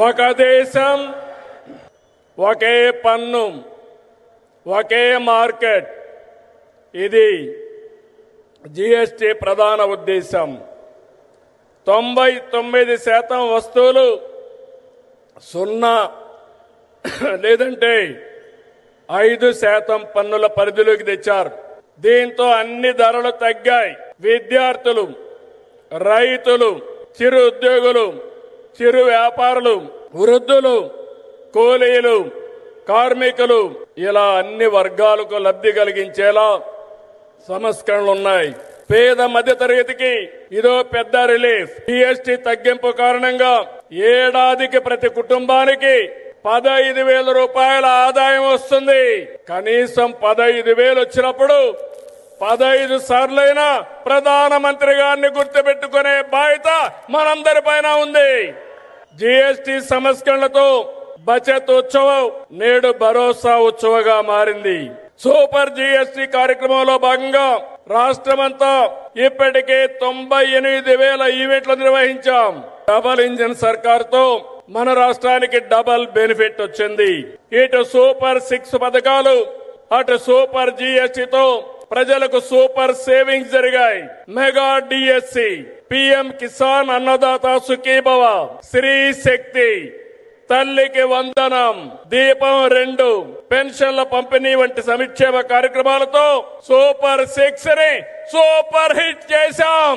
ఒక దేశం ఒకే పన్ను ఒకే మార్కెట్. ఇది జిఎస్టి ప్రధాన ఉద్దేశం. తొంభై తొమ్మిది శాతం వస్తువులు సున్నా లేదంటే ఐదు శాతం పన్నుల పరిధిలోకి తెచ్చారు. దీంతో అన్ని ధరలు తగ్గాయి. విద్యార్థులు రైతులు చిరు ఉద్యోగులు చిరు వ్యాపారులు వృద్ధులు కూలీలు కార్మికులు ఇలా అన్ని వర్గాలకు లబ్ధి కలిగించేలా సంస్కరణలు ఉన్నాయి పేద మధ్యతరగతికి ఇదో పెద్ద రిలీఫ్. జిఎస్టి తగ్గింపు కారణంగా ఏడాదికి ప్రతి కుటుంబానికి పదహైదు వేల రూపాయల ఆదాయం వస్తుంది. కనీసం పదహైదు వేలు వచ్చినప్పుడు పదహైదు సార్లైనా ప్రధానమంత్రి గారిని గుర్తుపెట్టుకునే బాధ్యత మనందరి పైన ఉంది. జిఎస్టి సంస్కరణలతో బచత్ ఉత్సవం నేడు భరోసా ఉత్సవగా మారింది. సూపర్ జిఎస్టి కార్యక్రమంలో భాగంగా రాష్ట్రమంతా ఇప్పటికే తొంభై ఎనిమిది వేల ఈవెంట్లు నిర్వహించాం. డబల్ ఇంజిన్ సర్కార్తో మన రాష్ట్రానికి డబల్ బెనిఫిట్ వచ్చింది. ఇటు సూపర్ సిక్స్ పథకాలు అటు సూపర్ జిఎస్టితో ప్రజలకు సూపర్ సేవింగ్స్ జరిగాయి. Mega DSC PM Kisan Annadata Sukhibhava Shri Shakti. తల్లికి వందనం. దీపం రెండు. పెన్షన్ల పంపిణీ వంటి సంక్షేమ కార్యక్రమాలతో సూపర్ సిక్స్ని సూపర్ హిట్ చేశాం.